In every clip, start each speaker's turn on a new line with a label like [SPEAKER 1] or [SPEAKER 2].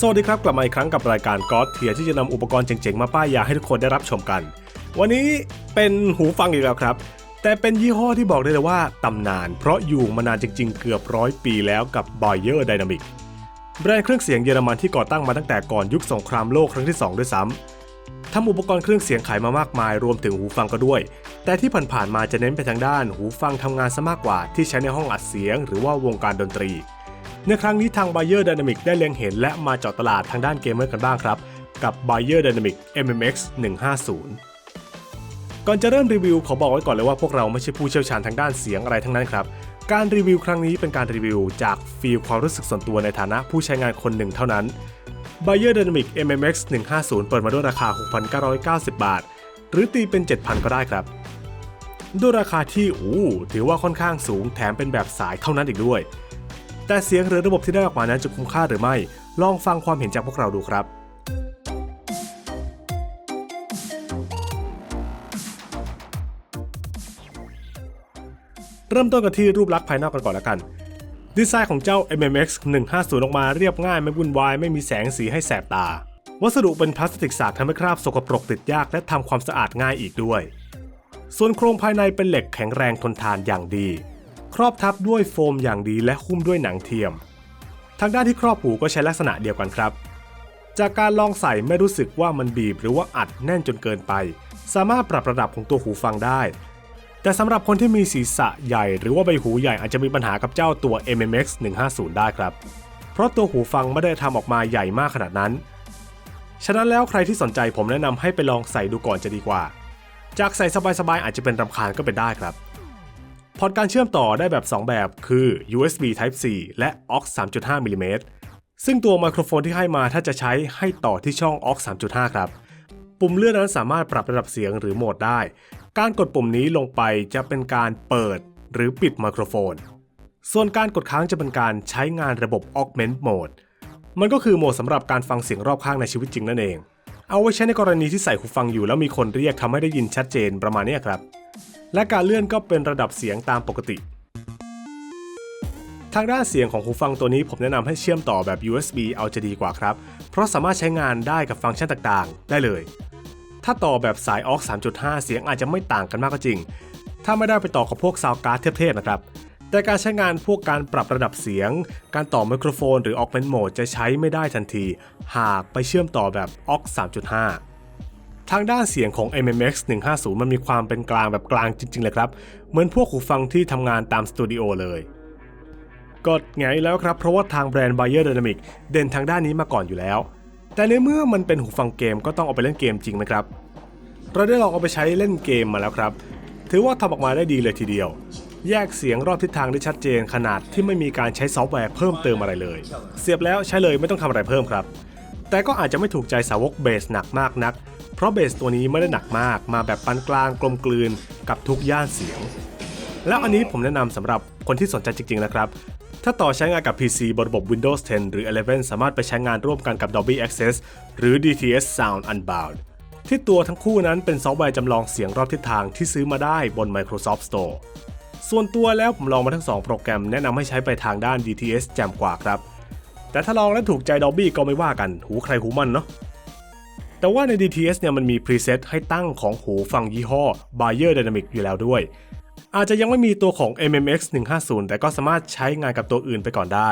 [SPEAKER 1] สวัสดีครับ กลับมาอีกครั้งกับรายการก็เทียที่จะนำอุปกรณ์เจ๋งๆ มาป้ายยาให้ทุกคนได้รับชมกัน วันนี้เป็นหูฟังอีกแล้วครับ แต่เป็นยี่ห้อที่บอกได้เลยว่าตำนาน เพราะอยู่มานานจริงๆ เกือบร้อยปีแล้วกับ Bayer Dynamic แบรนด์เครื่องเสียงเยอรมันที่ก่อตั้งมาตั้งแต่ก่อนยุคสงครามโลกครั้งที่ 2 ด้วยซ้ำทำอุปกรณ์เครื่องเสียงขายมามากมาย รวมถึงหูฟังก็ด้วย แต่ที่ผ่านๆมาจะเน้นไปทางด้าน หูฟังทำงานซะมากกว่าที่ใช้ในห้องอัดเสียง หรือว่าวงการดนตรี ในครั้งนี้ทาง Bayer Dynamic ได้เล็งเห็นและมาเจาะตลาดทางด้านเกมเมอร์กันบ้างครับ กับ Bayer Dynamic MMX 150 ก่อนจะเริ่มรีวิวขอบอกไว้ก่อนเลยว่าพวกเราไม่ใช่ผู้เชี่ยวชาญทางด้านเสียงอะไรทั้งนั้นครับ การรีวิวครั้งนี้เป็นการรีวิวจากฟีลความรู้สึกส่วนตัวในฐานะผู้ใช้งานคนหนึ่งเท่านั้น Bayer Dynamic MMX 150 เปิดมาด้วยราคา 6,990 บาท หรือตีเป็น 7,000 ก็ได้ครับ ด้วยราคาที่อู้ถือว่าค่อนข้างสูงแถมเป็นแบบสายเท่านั้นอีกด้วย แต่เสียงหรือระบบที่ได้ออกมานั้นจะคุ้มค่าหรือไม่ ลองฟังความเห็นจากพวกเราดูครับเริ่มต้นกันที่รูปลักษณ์ภายนอกกันก่อนแล้วกัน ดีไซน์ของเจ้า MMX 150 ออกมาเรียบง่ายไม่วุ่นวาย ไม่มีแสงสีให้แสบตา วัสดุเป็นพลาสติกสากทำให้คราบสกปรกติดยากและทำความสะอาดง่ายอีกด้วย ส่วนโครงภายในเป็นเหล็กแข็งแรงทนทานอย่างดี ครอบทับด้วยโฟมอย่างดีและหุ้มด้วยหนังเทียม ทางด้านที่ครอบหูก็ใช้ลักษณะเดียวกันครับ จากการลองใส่ไม่รู้สึกว่ามันบีบหรือว่าอัดแน่นจนเกินไป สามารถปรับระดับของตัวหูฟังได้ แต่สำหรับคนที่มีศีรษะใหญ่ หรือว่าใบหูใหญ่อาจจะมีปัญหากับเจ้าตัว MMX 150ได้ครับ เพราะตัวหูฟังไม่ได้ทำออกมาใหญ่มากขนาดนั้น ฉะนั้นแล้วใครที่สนใจผมแนะนำให้ไปลองใส่ดูก่อนจะดีกว่า จากใส่สบายๆอาจจะเป็นรำคาญก็เป็นได้ครับ พอร์ตการเชื่อมต่อได้แบบ 2 แบบคือ USB Type C และ AUX 3.5มิลลิเมตรซึ่งตัวไมโครโฟนที่ให้มาถ้าจะใช้ให้ต่อที่ช่อง AUX 3.5 ครับ ปุ่มเลื่อนนั้นสามารถปรับระดับเสียงหรือโหมดได้ การกดปุ่มนี้ลงไปจะเป็นการเปิดหรือปิดไมโครโฟน ส่วนการกดค้างจะเป็นการใช้งานระบบ Augment Mode มันก็คือโหมดสำหรับการฟังเสียงรอบข้างในชีวิตจริงนั่นเอง เอาไว้ใช้ในกรณีที่ใส่หูฟังอยู่แล้วมีคนเรียกทำให้ได้ยินชัดเจนประมาณนี้ครับ และการเลื่อนก็เป็นระดับเสียงตามปกติ ทางด้านเสียงของหูฟังตัวนี้ผมแนะนำให้เชื่อมต่อแบบ USB เอาจะดีกว่าครับ เพราะสามารถใช้งานได้กับฟังก์ชันต่างๆ ได้เลย ถ้าต่อแบบสาย AUX 3.5 เสียงอาจจะไม่ต่างกันมากก็จริง ถ้าไม่ได้ไปต่อกับพวกซาวการ์ดเทพๆนะครับแต่การใช้งานพวกการปรับระดับเสียง การต่อไมโครโฟนหรือ Augment Mode จะใช้ไม่ได้ทันที หากไปเชื่อมต่อแบบ AUX 3.5 ทางด้านเสียงของ MMX 150 มันมีความเป็นกลางแบบกลางจริงๆเลยครับ เหมือนพวกหูฟังที่ทำงานตามสตูดิโอเลยก็ไงแล้วครับ เพราะว่าทางแบรนด์ Bayer Dynamic เด่นทางด้านนี้มาก่อนอยู่แล้ว แต่ในเมื่อมันเป็นหูฟังเกมก็ต้องเอาไปเล่นเกมจริงไหมครับ เราได้ลองเอาไปใช้เล่นเกมมาแล้วครับ ถือว่าทำออกมาได้ดีเลยทีเดียว แยกเสียงรอบทิศทางได้ชัดเจนขนาดที่ไม่มีการใช้ซอฟต์แวร์เพิ่มเติมอะไรเลย เสียบแล้วใช้เลยไม่ต้องทำอะไรเพิ่มครับ แต่ก็อาจจะไม่ถูกใจสาวกเบสหนักมากนัก เพราะเบสตัวนี้ไม่ได้หนักมากมาแบบปานกลางกลมกลืนกับทุกย่านเสียง แล้วอันนี้ผมแนะนำสำหรับคนที่สนใจจริง ๆ นะครับ ถ้าต่อใช้งานกับ PC บนระบบ Windows 10 หรือ 11 สามารถไปใช้งานร่วมกันกับ Dolby Access หรือ DTS Sound Unbound ที่ตัวทั้งคู่นั้นเป็นซอฟต์แวร์จำลองเสียงรอบทิศทางที่ซื้อมาได้บน Microsoft Store ส่วนตัวแล้วผมลองมาทั้ง 2 โปรแกรมแนะนำให้ใช้ไปทางด้าน DTS แจ่มกว่าครับ แต่ถ้าลองแล้วถูกใจ Dolby ก็ไม่ว่ากัน หูใครหูมันเนาะ แต่ว่าใน DTS เนี่ยมันมีพรีเซตให้ตั้งของหูฟังยี่ห้อ Bayer Dynamic อยู่แล้วด้วย อาจจะยังไม่มีตัวของ MMX 150 แต่ก็สามารถใช้งานกับตัวอื่นไปก่อนได้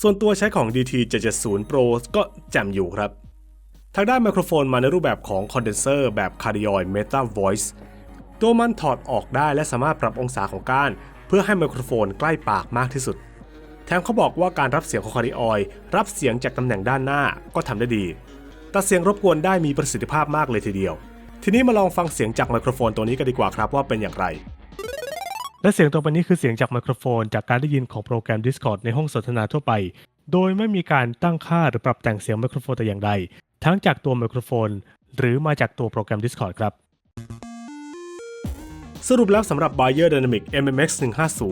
[SPEAKER 1] ส่วนตัวใช้ของ DT 770 Pro ก็แจ่มอยู่ครับ ทางด้านไมโครโฟนมาในรูปแบบของคอนเดนเซอร์แบบ Cardioid Meta Voice ตัวมันถอดออกได้และสามารถปรับองศาของก้าน เพื่อให้ไมโครโฟนใกล้ปากมากที่สุด แถมเขาบอกว่าการรับเสียงของ Cardioid รับเสียงจากตำแหน่งด้านหน้าก็ทำได้ดี ตัดเสียงรบกวนได้มีประสิทธิภาพมากเลยทีเดียว ทีนี้มาลองฟังเสียงจากไมโครโฟนตัวนี้กันดีกว่าครับว่าเป็นอย่างไร และเสียงต่อไปนี้คือเสียงจากไมโครโฟน จากการได้ยินของโปรแกรม Discord ในห้องสนทนาทั่วไป โดยไม่มีการตั้งค่าหรือปรับแต่งเสียงไมโครโฟนแต่อย่างใด ทั้งจากตัวไมโครโฟน หรือมาจากตัวโปรแกรม Discord ครับสรุปแล้วสำหรับ Bayer Dynamic MMX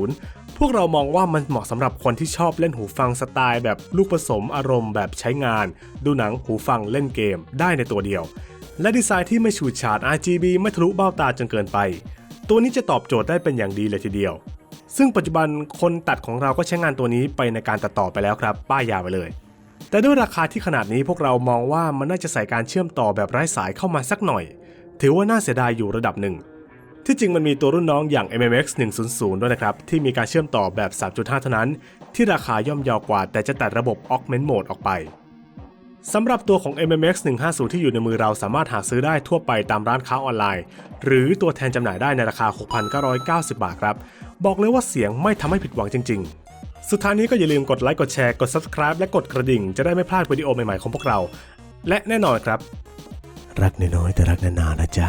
[SPEAKER 1] 150 พวกเรามองว่ามันเหมาะสำหรับคนที่ชอบเล่นหูฟังสไตล์แบบลูกผสมอารมณ์แบบใช้งาน ดูหนังหูฟังเล่นเกมได้ในตัวเดียว และดีไซน์ที่ไม่ฉูดฉาด RGB ไม่ทะลุเบ้าตาจนเกินไป ตัวนี้จะตอบโจทย์ได้เป็นอย่างดีเลยทีเดียว ซึ่งปัจจุบันคนตัดของเราก็ใช้งานตัวนี้ไปในการตัดต่อไปแล้วครับ ป้ายยาไปเลย แต่ด้วยราคาที่ขนาดนี้พวกเรามองว่ามันน่าจะใส่การเชื่อมต่อแบบไร้สายเข้ามาสักหน่อย ถือว่าน่าเสียดายอยู่ระดับหนึ่ง ที่จริงมันมีตัวรุ่นน้องอย่าง MMX 100 ด้วยนะครับ ที่มีการเชื่อมต่อแบบ 3.5 เท่านั้น ที่ราคาย่อมเยาวกว่า แต่จะตัดระบบ Augment Mode ออกไปสำหรับตัวของ MMX 150 ที่อยู่ในมือเราสามารถหาซื้อได้ทั่วไปตามร้านค้าออนไลน์ หรือตัวแทนจำหน่ายได้ในราคา 6,990 บาทครับ บอกเลยว่าเสียงไม่ทำให้ผิดหวังจริง ๆ สุดท้ายนี้ก็อย่าลืมกดไลค์กดแชร์กด Subscribe และกดกระดิ่ง จะได้ไม่พลาดวิดีโอใหม่ๆของพวกเรา และแน่นอนครับ รักน้อยแต่รักนานๆนะจ๊ะ